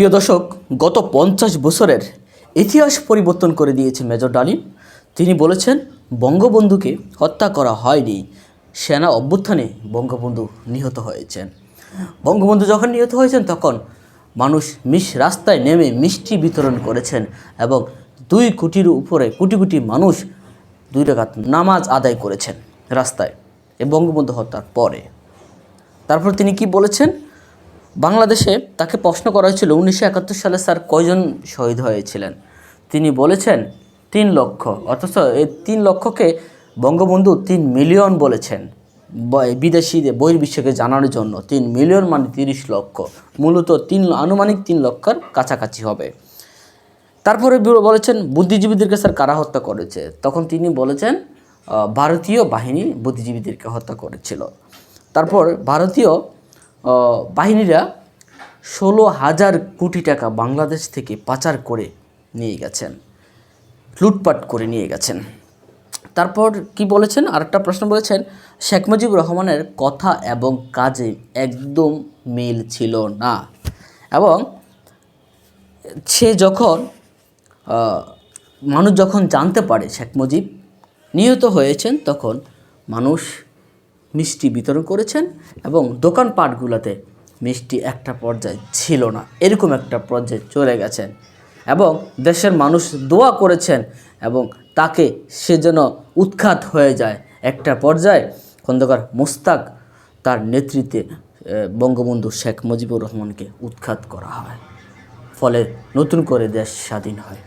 প্রিয় দর্শক, গত পঞ্চাশ বছরের ইতিহাস পরিবর্তন করে দিয়েছে মেজর ডালিম। তিনি বলেছেন, বঙ্গবন্ধুকে হত্যা করা হয়নি, সেনা অভ্যুত্থানে বঙ্গবন্ধু নিহত হয়েছেন। বঙ্গবন্ধু যখন নিহত হয়েছেন, তখন মানুষ মিস রাস্তায় নেমে মিষ্টি বিতরণ করেছেন এবং দুই কোটির উপরে কোটি কোটি মানুষ দুই রাকাত নামাজ আদায় করেছেন রাস্তায় এই বঙ্গবন্ধু হত্যার পরে। তারপর তিনি কি বলেছেন? বাংলাদেশে তাকে প্রশ্ন করা হয়েছিল, উনিশশো একাত্তর সালে স্যার কয়জন শহীদ হয়েছিলেন? তিনি বলেছেন, তিন লক্ষ। অথচ এই তিন লক্ষকে বঙ্গবন্ধু তিন মিলিয়ন বলেছেন। বিদেশিদের বহির্বিশ্বকে জানানোর জন্য তিন মিলিয়ন মানে তিরিশ লক্ষ। মূলত তিন, আনুমানিক তিন লক্ষর কাছাকাছি হবে। তারপরে বলেছেন, বুদ্ধিজীবীদেরকে স্যার কারা হত্যা করেছে? তখন তিনি বলেছেন ভারতীয় বাহিনী বুদ্ধিজীবীদেরকে হত্যা করেছিল। তারপর ভারতীয় বাহিনীরা ষোলো হাজার কোটি টাকা বাংলাদেশ থেকে পাচার করে নিয়ে গেছেন, লুটপাট করে নিয়ে গেছেন। তারপর কি বলেছেন? আরেকটা প্রশ্ন বলেছেন, শেখ মুজিবুর রহমানের কথা এবং কাজে একদম মিল ছিল না। এবং সে যখন মানুষ যখন জানতে পারে শেখ মুজিব নিহত হয়েছেন, তখন মানুষ মিষ্টি বিতরণ করেছেন এবং দোকানপাটগুলোতে মিষ্টি একটা পর্যায়ে ছিল না, এরকম একটা পর্যায়ে চলে গেছেন এবং দেশের মানুষ দোয়া করেছেন এবং তাকে সে যেন উৎখাত হয়ে যায়। একটা পর্যায়ে খন্দকার মোস্তাক তার নেতৃত্বে বঙ্গবন্ধু শেখ মুজিবুর রহমানকে উৎখাত করা হয়। ফলে নতুন করে দেশ স্বাধীন হয়।